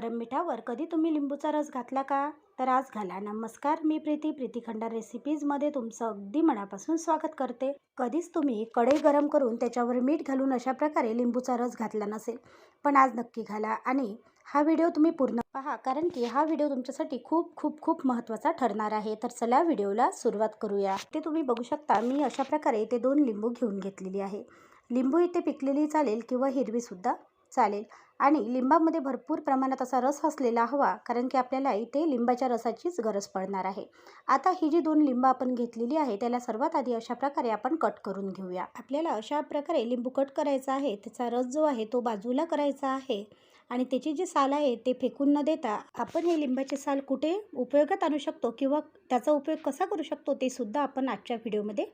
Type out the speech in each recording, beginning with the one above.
गरम मिठावर कधी तुम्ही लिंबूचा रस घातला का? तर आज घाला. नमस्कार मी प्रीती. प्रीती खंडार रेसिपीजमध्ये तुमचं अगदी मनापासून स्वागत करते. कधीच तुम्ही कढई गरम करून त्याच्यावर मीठ घालून अशा प्रकारे लिंबूचा रस घातला नसेल पण आज नक्की घाला आणि हा व्हिडिओ तुम्ही पूर्ण पहा कारण की हा व्हिडिओ तुमच्यासाठी खूप खूप खूप महत्त्वाचा ठरणार आहे. तर चला व्हिडिओला सुरुवात करूया. ते तुम्ही बघू शकता मी अशा प्रकारे इथे दोन लिंबू घेऊन घेतलेली आहे. लिंबू इथे पिकलेली चालेल किंवा हिरवीसुद्धा चालेल. आणि लिंबामध्ये भरपूर प्रमाणात असा रस असलेला हवा कारण की आपल्याला इथे लिंबाच्या रसाचीच गरज पडणार आहे. आता ही जी दोन लिंब आपण घेतलेली आहे त्याला सर्वात आधी अशा प्रकारे आपण कट करून घेऊया. आपल्याला अशा प्रकारे लिंबू कट करायचा आहे त्याचा रस जो आहे तो बाजूला करायचा आहे आणि त्याची जी साल आहे ते फेकून न देता आपण हे लिंबाचे साल कुठे उपयोगात आणू शकतो किंवा त्याचा उपयोग कसा करू शकतो ते सुद्धा आपण आजच्या व्हिडिओमध्ये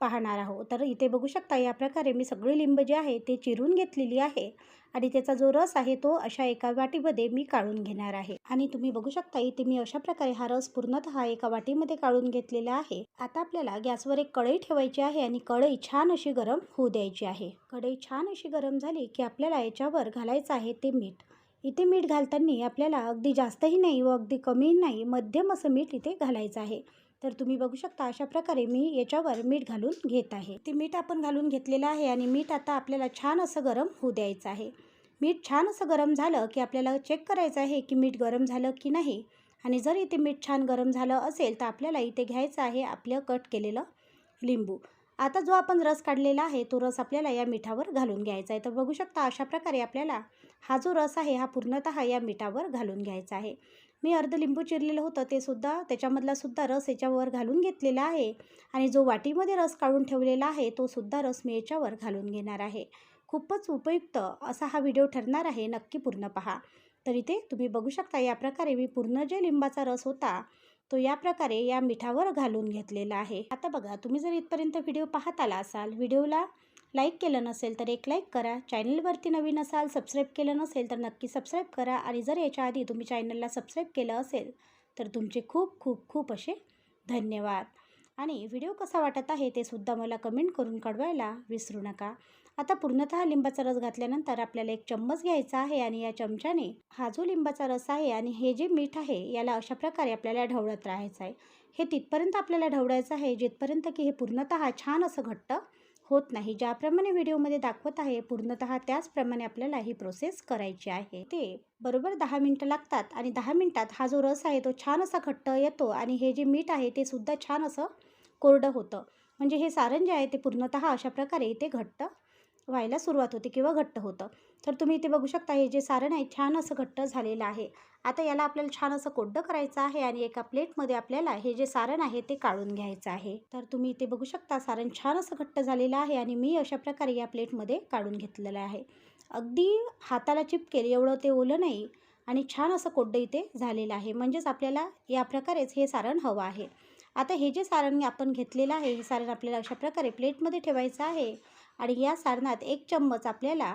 पाहणार आहोत. तर इथे बघू शकता या प्रकारे मी सगळी लिंब जे आहे ते चिरून घेतलेली आहे. आणि त्याचा जो रस आहे तो अशा एका वाटीमध्ये मी काढून घेणार आहे. आणि तुम्ही बघू शकता इथे मी अशा प्रकारे हा रस पूर्णतः एका वाटीमध्ये काढून घेतलेला आहे. आता आपल्याला गॅसवर एक कढई ठेवायची आहे आणि कढई छान अशी गरम होऊ द्यायची आहे. कढई छान अशी गरम झाली की आपल्याला याच्यावर घालायचं आहे ते मीठ. इथे मीठ घालताना आपल्याला अगदी जास्तही नाही व अगदी कमीही नाही मध्यम असं मीठ इथे घालायचं आहे. तर तुम्ही बघू शकता अशा प्रकारे मी याच्यावर मीठ घालून घेत आहे. ते मीठ आपण घालून घेतलेलं आहे आणि मीठ आता आपल्याला छान असं गरम होऊ द्यायचं आहे. मीठ छान असं गरम झालं की आपल्याला चेक करायचं आहे की मीठ गरम झालं की नाही. आणि जर इथे मीठ छान गरम झालं असेल तर आपल्याला इथे घ्यायचं आहे आपलं कट केलेलं लिंबू. आता जो आपण रस काढलेला आहे तो रस आपल्याला या मिठावर घालून घ्यायचा आहे. तर बघू शकता अशा प्रकारे आपल्याला हा जो रस आहे हा पूर्णतः या मिठावर घालून घ्यायचा आहे. मी अर्ध लिंबू चिरलेलं होतं ते सुद्धा त्याच्यामधला सुद्धा रस याच्यावर घालून घेतलेला आहे. आणि जो वाटीमध्ये रस काढून ठेवलेला आहे तो सुद्धा रस मी याच्यावर घालून घेणार आहे. खूपच उपयुक्त असा हा व्हिडिओ ठरणार आहे नक्की पूर्ण पहा. तर इथे तुम्ही बघू शकता या प्रकारे मी पूर्ण जे लिंबाचा रस होता तो या प्रकारे या मिठावर घालून घेतलेला आहे. आता बघा तुम्ही जर इथपर्यंत व्हिडिओ पाहत आला असाल व्हिडिओला लाईक केलं नसेल तर एक लाईक करा. चॅनलवरती नवीन असाल सबस्क्राईब केलं नसेल तर नक्की सबस्क्राईब करा. आणि जर याच्या आधी तुम्ही चॅनलला सबस्क्राईब केलं असेल तर तुमचे खूप खूप खूप असे धन्यवाद. आणि व्हिडिओ कसा वाटत आहे ते सुद्धा मला कमेंट करून कळवायला विसरू नका. आता पूर्णतः लिंबाचा रस घातल्यानंतर आपल्याला एक चम्मच घ्यायचा आहे आणि या चमच्याने हा जो लिंबाचा रस आहे आणि हे जे मीठ आहे याला अशा प्रकारे आपल्याला ढवळत राहायचं आहे. हे तिथपर्यंत आपल्याला ढवळायचं आहे जिथपर्यंत की हे पूर्णतः छान असं घट्ट होत नाही. ज्याप्रमाणे व्हिडिओमध्ये दाखवत आहे पूर्णतः त्याचप्रमाणे आपल्याला ही प्रोसेस करायची आहे. ते बरोबर दहा मिनटं लागतात आणि दहा मिनटात हा जो रस आहे तो छान असा घट्ट येतो आणि हे जे मीठ आहे ते सुद्धा छान असं कोरडं होतं. म्हणजे हे सारण जे आहे ते पूर्णतः अशा प्रकारे इथे घट्ट व्हायला सुरुवात होते किंवा घट्ट होतं. तर तुम्ही इथे बघू शकता हे जे सारण आहे छान असं घट्ट झालेलं आहे. आता याला आपल्याला छान असं कोड्डं करायचं आहे आणि एका प्लेटमध्ये आपल्याला हे जे सारण आहे ते काढून घ्यायचं आहे. तर तुम्ही इथे बघू शकता सारण छान असं घट्ट झालेलं आहे आणि मी अशा प्रकारे या प्लेटमध्ये काढून घेतलेलं आहे. अगदी हाताला चिपकेल एवढं ते ओलं नाही आणि छान असं कोड्डं इथे झालेलं आहे. म्हणजेच आपल्याला या प्रकारेच हे सारण हवं आहे. आता हे जे सारण आपण घेतलेलं आहे हे सारण आपल्याला अशा प्रकारे प्लेटमध्ये ठेवायचं आहे आणि या सारणात एक चम्मच आपल्याला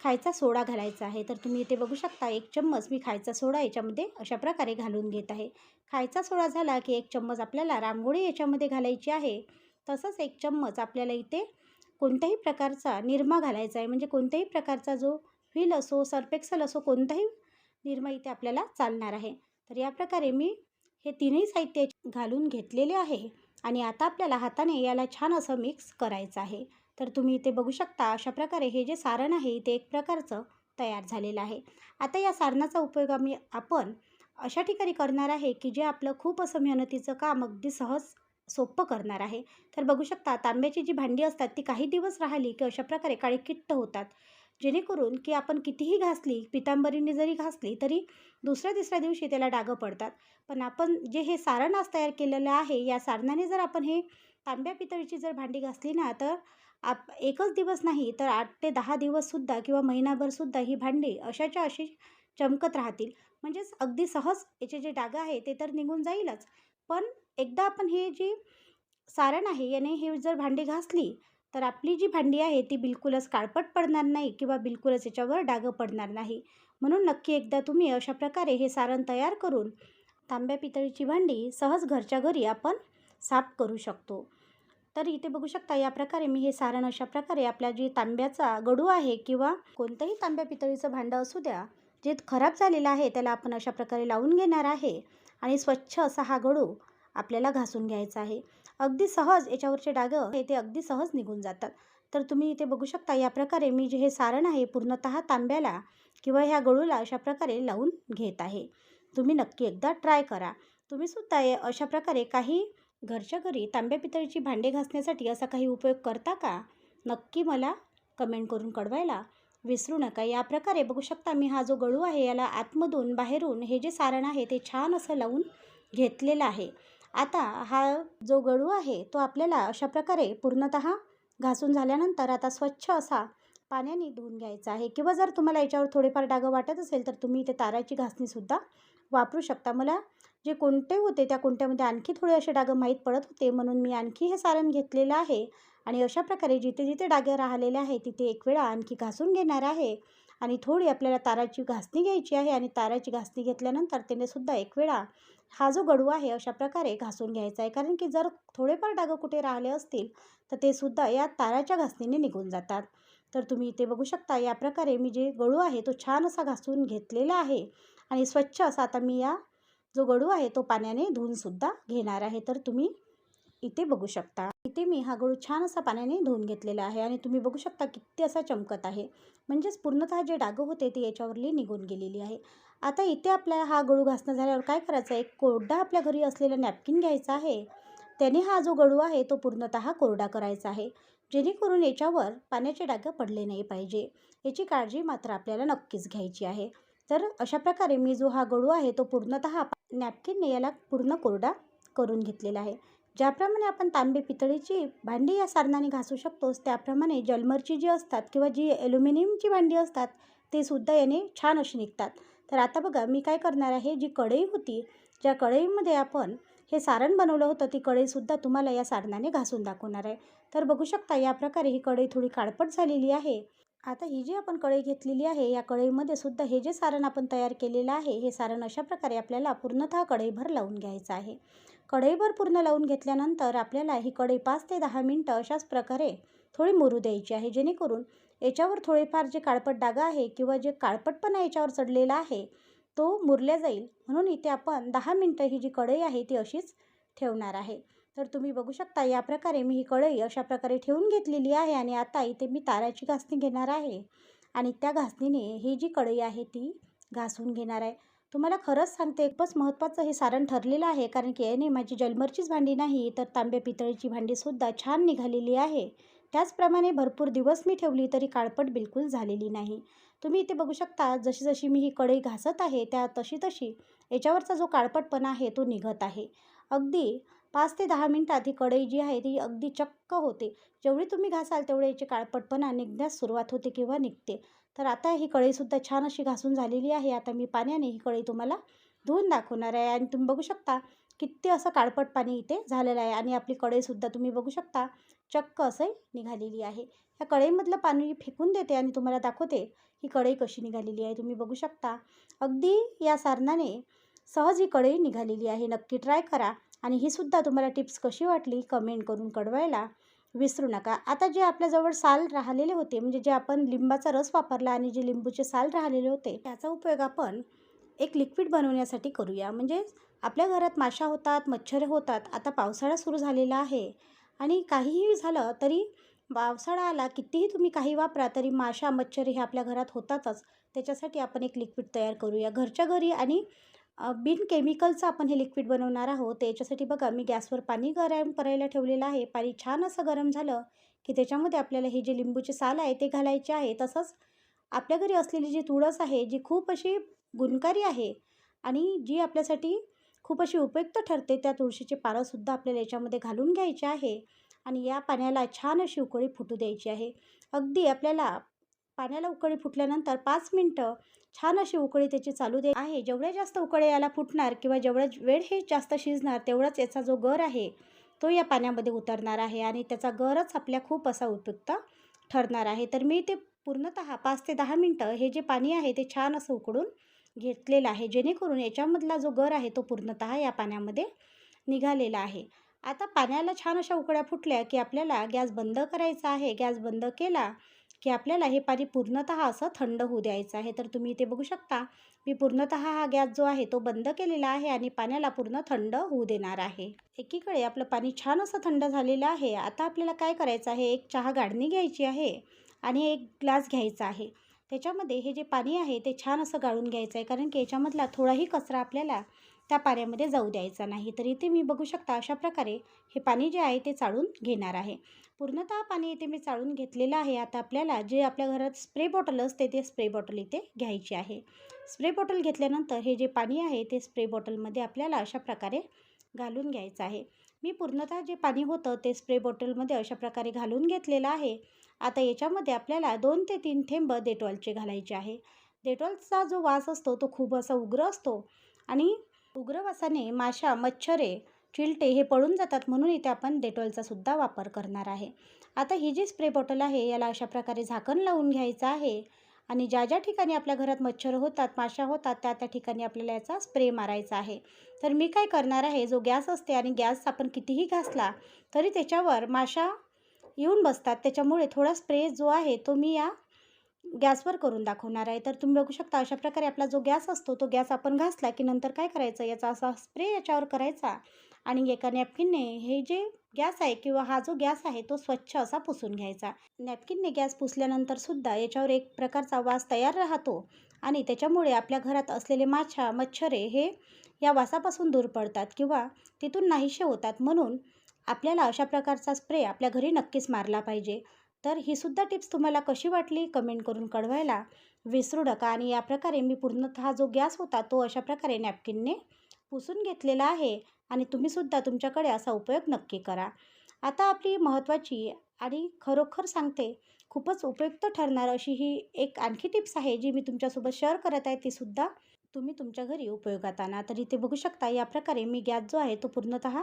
खायचा सोडा घालायचा आहे. तर तुम्ही इथे बघू शकता एक चम्मच मी खायचा सोडा याच्यामध्ये अशा प्रकारे घालून घेत आहे. खायचा सोडा झाला की एक चम्मच आपल्याला रांगोळी याच्यामध्ये घालायची आहे. तसंच एक चम्मच आपल्याला इथे कोणत्याही प्रकारचा निरमा घालायचा आहे. म्हणजे कोणत्याही प्रकारचा जो व्हील असो सर्पेक्सल असो कोणताही निरमा इथे आपल्याला चालणार आहे. तर या प्रकारे मी हे तीनही साहित्य घालून घेतलेले आहे. आणि आता आपल्याला हाताने याला छान असं मिक्स करायचं आहे. तर तुम्ही इथे बघू शकता अशा प्रकारे हे जे सारण आहे इथे एक प्रकारचं तयार झालेलं आहे. आता या सारणाचा उपयोग आम्ही आपण अशा ठिकाणी करणार आहे की जे आपलं खूप असं मेहनतीचं काम अगदी सहज सोपं करणार आहे. तर बघू शकता तांब्याची जी भांडी असतात ती काही दिवस राहिली की अशा प्रकारे काळी किट्ट होतात. जेणेकरून की आपण कितीही घासली पितांबरीने जरी घासली तरी दुसऱ्या तिसऱ्या दिवशी त्याला डागं पडतात. पण आपण जे हे सारण आज तयार केलेलं आहे या सारणाने जर आपण हे तांब्या पितळीची जर भांडी घासली ना तर आप एकच दिवस नाही तर आठ ते दहा दिवससुद्धा किंवा महिनाभरसुद्धा ही भांडी अशाच्या अशी चमकत राहतील. म्हणजेच अगदी सहज याचे जे डागं आहे ते तर निघून जाईलच. पण एकदा आपण हे जी सारण आहे याने हे जर भांडी घासली तर आपली जी भांडी आहे ती बिलकुलच काळपट पडणार नाही किंवा बिलकुलच याच्यावर डागं पडणार नाही. म्हणून नक्की एकदा तुम्ही अशा प्रकारे हे सारण तयार करून तांब्या पितळीची भांडी सहज घरच्या घरी आपण साफ करू शकतो. तर इथे बघू शकता या प्रकारे मी हे सारण अशा प्रकारे आपल्या जे तांब्याचा गडू आहे किंवा कोणतंही तांब्या पितळीचं भांडं असू द्या जे खराब झालेलं आहे त्याला आपण अशा प्रकारे लावून घेणार आहे आणि स्वच्छ असा हा गडू आपल्याला घासून घ्यायचा आहे. अगदी सहज याच्यावरचे डाग हे ते अगदी सहज निघून जातात. तर तुम्ही इथे बघू शकता या प्रकारे मी जे हे सारण आहे पूर्णतः तांब्याला किंवा ह्या गळूला अशा प्रकारे लावून घेत आहे. तुम्ही नक्की एकदा ट्राय करा. तुम्हीसुद्धा सुद्धा अशा प्रकारे काही घरच्या घरी तांब्या पितळीची भांडे घासण्यासाठी असा काही उपयोग करता का? नक्की मला कमेंट करून कळवायला विसरू नका. या प्रकारे बघू शकता मी हा जो गळू आहे याला आतमधून बाहेरून हे जे सारण आहे ते छान असं लावून घेतलेलं आहे. आता हा जो गळू आहे तो आपल्याला अशा प्रकारे पूर्णतः घासून झाल्यानंतर आता स्वच्छ असा पाण्याने धुवून घ्यायचा आहे किंवा जर तुम्हाला याच्यावर थोडेफार डागं वाटत असेल तर तुम्ही इथे ताराची घासणीसुद्धा वापरू शकता. मला जे कुंटे होते त्या कुंट्यामध्ये आणखी थोडे असे डागं माहीत पडत होते म्हणून मी आणखी हे सारण घेतलेलं आहे. आणि अशा प्रकारे जिथे जिथे डागे राहिलेले आहे तिथे एक वेळा आणखी घासून घेणार आहे. आणि थोडी आपल्याला ताराची घासणी घ्यायची आहे आणि ताराची घासणी घेतल्यानंतर त्याने सुद्धा एक वेळा हा जो गडू आहे अशा प्रकारे घासून घ्यायचा आहे. कारण की जर थोडेफार डागं कुठे राहिले असतील तर ते सुद्धा या ताराच्या घासणीने निघून जातात. तर तुम्ही इथे बघू शकता या प्रकारे मी जे गळू आहे तो छान असा घासून घेतलेला आहे. आणि स्वच्छ असा आता मी या जो गडू आहे तो पाण्याने धुवूनसुद्धा घेणार आहे. तर तुम्ही इथे बघू शकता. इथे मी हा गळू छान असा पाण्याने धुवून घेतलेला आहे आणि तुम्ही बघू शकता किती असा चमकत आहे. म्हणजेच पूर्णतः जे डागं होते ते याच्यावरली निघून गेलेली आहे. आता इथे आपला हा गळू घासणं झाल्यावर काय करायचं? आहे कोरडा आपल्या घरी असलेला नॅपकिन घ्यायचा आहे. त्याने हा जो गळू आहे तो पूर्णतः कोरडा करायचा आहे. जेणेकरून याच्यावर पाण्याचे डागं पडले नाही पाहिजे. याची काळजी मात्र आपल्याला नक्कीच घ्यायची आहे. तर अशा प्रकारे मी जो हा गळू आहे तो पूर्णतः नॅपकिनने याला पूर्ण कोरडा करून घेतलेला आहे. ज्याप्रमाणे आपण तांबे पितळीची भांडी या सारणाने घासू शकतोच त्याप्रमाणे जलमरची जी असतात किंवा जी ॲल्युमिनियमची भांडी असतात ते सुद्धा याने छान अशी निघतात. तर आता बघा मी काय करणार आहे जी कढई होती ज्या कढईमध्ये आपण हे सारण बनवलं होतं ती कढईसुद्धा तुम्हाला या सारणाने घासून दाखवणार आहे. तर बघू शकता या प्रकारे ही कढई थोडी काळपट झालेली आहे. आता ही जी आपण कढई घेतलेली आहे या कढईमध्ये सुद्धा हे जे सारण आपण तयार केलेलं आहे हे सारण अशा प्रकारे आपल्याला पूर्णतः कढईभर लावून घ्यायचं आहे. कढईभर पूर्ण लावून घेतल्यानंतर आपल्याला ही कढई पाच ते दहा मिनटं अशाच प्रकारे थोडी मुरू द्यायची आहे जेणेकरून याच्यावर थोडेफार जे काळपट डागा आहे किंवा जे काळपटपणा याच्यावर चढलेला आहे तो मुरल्या जाईल. म्हणून इथे आपण दहा मिनटं ही जी कढई आहे ती अशीच ठेवणार आहे. तर तुम्ही बघू शकता या प्रकारे मी ही कढई अशा प्रकारे ठेवून घेतलेली आहे आणि आता इथे मी ताराची घासणी घेणार आहे. आणि त्या घासणीने ही जी कढई आहे ती घासून घेणार आहे. तुम्हाला खरंच सांगते खूपच महत्त्वाचं हे सारण ठरलेलं आहे कारण की याने माझी जलमरचीच भांडी नाही तर तांब्या पितळीची भांडीसुद्धा छान निघालेली आहे. त्याचप्रमाणे भरपूर दिवस मी ठेवली तरी काळपट बिलकुल झालेली नाही. तुम्ही इथे बघू शकता जशी जशी मी ही कढई घासत आहे त्या तशी तशी याच्यावरचा जो काळपटपणा आहे तो निघत आहे. अगदी पाच ते दहा मिनटात ही कढई जी आहे ती अगदी चक्क होते. जेवढी तुम्ही घासाल तेवढे याची काळपटपणा निघण्यास सुरुवात होते किंवा निघते. तर आता ही कढईसुद्धा छान अशी घासून झालेली आहे. आता मी पाण्याने ही कढई तुम्हाला धुवून दाखवणार आहे आणि तुम्ही बघू शकता किती असं काळपट पाणी इथे झालेलं आहे आणि आपली कढईसुद्धा तुम्ही बघू शकता चक्क असं निघालेली आहे. ह्या कढईमधलं पाणी फेकून देते आणि तुम्हाला दाखवते ही कढई कशी निघालेली आहे. तुम्ही बघू शकता. अगदी या सारणाने सहज ही कढई निघालेली आहे. नक्की ट्राय करा. आणि ही सुद्धा तुम्हाला टिप्स कशी वाटली कमेंट करून कळवायला विसरू नका. आता जे आपल्याजवळ साल राहिलेले होते म्हणजे जे आपण लिंबाचा रस वापरला आणि जे लिंबूचे साल राहिलेले होते त्याचा उपयोग आपण एक लिक्विड बनवण्यासाठी करूया. म्हणजे आपल्या घरात माशा होतात मच्छर होतात आता पावसाळा सुरू झालेला आहे आणि काहीही झालं तरी पावसाळा आला कितीही तुम्ही काही वापरा तरी माशा मच्छर हे आपल्या घरात होतातच. त्याच्यासाठी आपण एक लिक्विड तयार करूया. घरच्या घरी आणि बिन केमिकलचं आपण हे लिक्विड बनवणार आहोत. याच्यासाठी बघा मी गॅसवर पाणी गरम करायला ठेवलेलं आहे. पाणी छान असं गरम झालं की त्याच्यामध्ये आपल्याला हे जे लिंबूचे साल आहे ते घालायचे आहे. तसंच आपल्या घरी असलेली जी तुळस आहे जी खूप अशी गुणकारी आहे आणि जी आपल्यासाठी खूप अशी उपयुक्त ठरते त्या तुळशीचे पारंसुद्धा आपल्याला याच्यामध्ये घालून घ्यायचे आहे आणि या पाण्याला छान अशी उकळी फुटू द्यायची आहे. अगदी आपल्याला पाण्याला उकळी फुटल्यानंतर पाच मिनटं छान अशी उकळी त्याची चालू दे आहे. जेवढ्या जास्त उकळे याला फुटणार किंवा जेवढा वेळ हे जास्त शिजणार तेवढाच याचा जो गर आहे तो या पाण्यामध्ये उतरणार आहे आणि त्याचा गरच आपल्या खूप असा उपयुक्त ठरणार आहे. तर मी ते पूर्णतः पाच ते दहा मिनटं हे जे पाणी आहे ते छान असं उकडून घेतलेलं आहे. जेणेकरून याच्यामधला जो गर आहे तो पूर्णतः या पाण्यामध्ये निघालेला आहे. आता पाण्याला छान अशा उकळ्या फुटल्या की आपल्याला गॅस बंद करायचा आहे. गॅस बंद केला की आपल्याला हे पाणी पूर्णतः असं थंड होऊ द्यायचं आहे. तर तुम्ही इथे बघू शकता मी पूर्णतः हा गॅस जो आहे तो बंद केलेला आहे आणि पाण्याला पूर्ण थंड होऊ देणार आहे. एकीकडे आपलं पाणी छान असं थंड झालेलं आहे. आता आपल्याला काय करायचं आहे? एक चहा गाडणी घ्यायची आहे आणि एक ग्लास घ्यायचा आहे. त्याच्यामध्ये हे जे पाणी आहे ते छान असं गाळून घ्यायचं आहे. कारण की याच्यामधला थोडाही कचरा आपल्याला त्या पाऱ्यामध्ये जाऊ द्यायचा नाही. तर इथे मी बघू शकता अशा प्रकारे हे पाणी जे आहे ते चाळून घेणार आहे. पूर्णतः पाणी इथे मी चाळून घेतलेलं आहे. आता आपल्याला जे आपल्या घरात स्प्रे बॉटल असते ते स्प्रे बॉटल इथे घ्यायची आहे. स्प्रे बॉटल घेतल्यानंतर हे जे पाणी आहे ते स्प्रे बॉटलमध्ये आपल्याला अशा प्रकारे घालून घ्यायचं आहे. मी पूर्णतः जे पाणी होतं ते स्प्रे बॉटलमध्ये अशा प्रकारे घालून घेतलेलं आहे. आता याच्यामध्ये आपल्याला दोन ते तीन थेंब डेटॉलचे घालायचे आहे. डेटॉलचा जो वास असतो तो खूप असा उग्र असतो आणि उग्रवासाने माशा मच्छरे चिलटे हे पळून जातात म्हणून इथे आपण डेटॉलचा सुद्धा वापर करणार आहे. आता ही जी स्प्रे बॉटल आहे याला अशा प्रकारे झाकण लावून घ्यायचं आहे आणि ज्या ज्या ठिकाणी आपल्या घरात मच्छर होतात माशा होतात त्या त्या ठिकाणी आपल्याला याचा स्प्रे मारायचा आहे. तर मी काय करणार आहे जो गॅस असते आणि गॅस आपण कितीही घासला तरी त्याच्यावर माशा येऊन बसतात. त्याच्यामुळे थोडा स्प्रे जो आहे तो मी या गॅसवर करून दाखवणार आहे. तर तुम्ही बघू शकता अशा प्रकारे आपला जो गॅस असतो तो गॅस आपण घासला की नंतर काय करायचं? याचा असा स्प्रे याच्यावर करायचा आणि एका नॅपकिनने हे जे गॅस आहे किंवा हा जो गॅस आहे तो स्वच्छ असा पुसून घ्यायचा. नॅपकिनने गॅस पुसल्यानंतर सुद्धा याच्यावर एक प्रकारचा वास तयार राहतो आणि त्याच्यामुळे आपल्या घरात असलेले माछा मच्छरे हे या वासापासून दूर पडतात किंवा तिथून नाहीसे होतात म्हणून आपल्याला अशा प्रकारचा स्प्रे आपल्या घरी नक्कीच मारला पाहिजे. तर ही सुद्धा टिप्स तुम्हाला कशी वाटली कमेंट करून कळवायला. विसरू नका आणि या प्रकारे मी पूर्णतः जो गॅस होता तो अशा प्रकारे नॅपकिनने पुसून घेतलेला आहे आणि तुम्हीसुद्धा तुमच्याकडे असा उपयोग नक्की करा. आता आपली महत्त्वाची आणि खरोखर सांगते खूपच उपयुक्त ठरणार अशी ही एक आणखी टिप्स आहे जी मी तुमच्यासोबत शेअर करत आहे तीसुद्धा तुम्ही तुमच्या घरी उपयोगात आणा. तर इथे बघू शकता या प्रकारे मी गॅस जो आहे तो पूर्णतः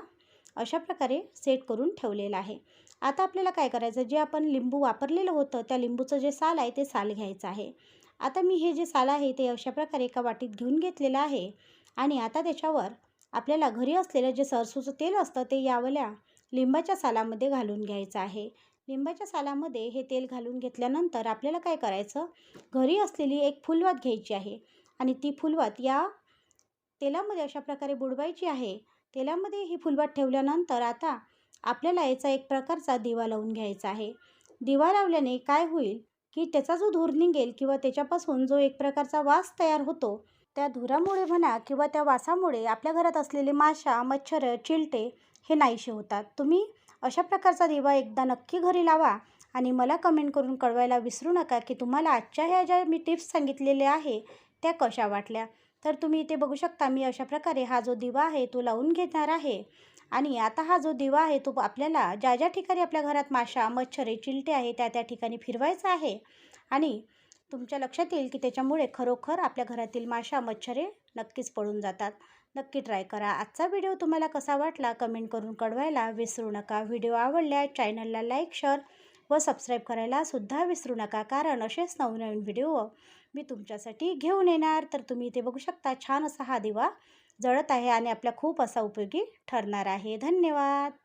अशा प्रकारे सेट करून ठेवलेला आहे. आता आपल्याला काय करायचं जे आपण लिंबू वापरलेलं होतं त्या लिंबूचं जे साल आहे ते साल घ्यायचं आहे. आता मी हे जे साल आहे ते अशा प्रकारे एका वाटीत घेऊन घेतलेलं आहे आणि आता त्याच्यावर आपल्याला घरी असलेलं जे सरसूचं तेल असतं ते यावल्या लिंबाच्या सालामध्ये घालून घ्यायचं आहे. लिंबाच्या सालामध्ये हे तेल घालून घेतल्यानंतर आपल्याला काय करायचं? घरी असलेली एक फुलवात घ्यायची आहे आणि ती फुलवात या तेलामध्ये अशा प्रकारे बुडवायची आहे तेलामध्ये ही फुलबाट ठेवल्यानंतर आता आपल्याला याचा एक प्रकारचा दिवा लावून घ्यायचा आहे. दिवा लावल्याने काय होईल की त्याचा जो धूर निघेल किंवा त्याच्यापासून जो एक प्रकारचा वास तयार होतो त्या धुरामुळे म्हणा किंवा त्या वासामुळे आपल्या घरात असलेले माशा मच्छर चिलटे हे नाहीसे होतात. तुम्ही अशा प्रकारचा दिवा एकदा नक्की घरी लावा आणि मला कमेंट करून कळवायला विसरू नका की तुम्हाला आजच्या ह्या ज्या मी टिप्स सांगितलेल्या आहे त्या कशा वाटल्या? तर तुम्ही इथे बघू शकता मी अशा प्रकारे हा जो दिवा आहे तो लावून घेणार आहे. आणि आता हा जो दिवा आहे तो आपल्याला ज्या ज्या ठिकाणी आपल्या घरात माशा मच्छरे चिलटे आहे त्या त्या ठिकाणी फिरवायचा आहे. आणि तुमच्या लक्षात येईल की त्याच्यामुळे खरोखर आपल्या घरातील माशा मच्छरे नक्कीच पळून जातात. नक्की ट्राय करा. आजचा व्हिडिओ तुम्हाला कसा वाटला कमेंट करून कळवायला विसरू नका. व्हिडिओ आवडल्या चॅनलला लाईक शेअर व सबस्क्राईब करायला सुद्धा विसरू नका. कारण असेच नवनवीन व्हिडिओ मी तुमच्यासाठी घेऊन येणार. तर तुम्ही इथे बघू शकता छान असा हा दिवा जळत आहे आणि आपल्या खूप असा उपयोगी ठरणार आहे. धन्यवाद.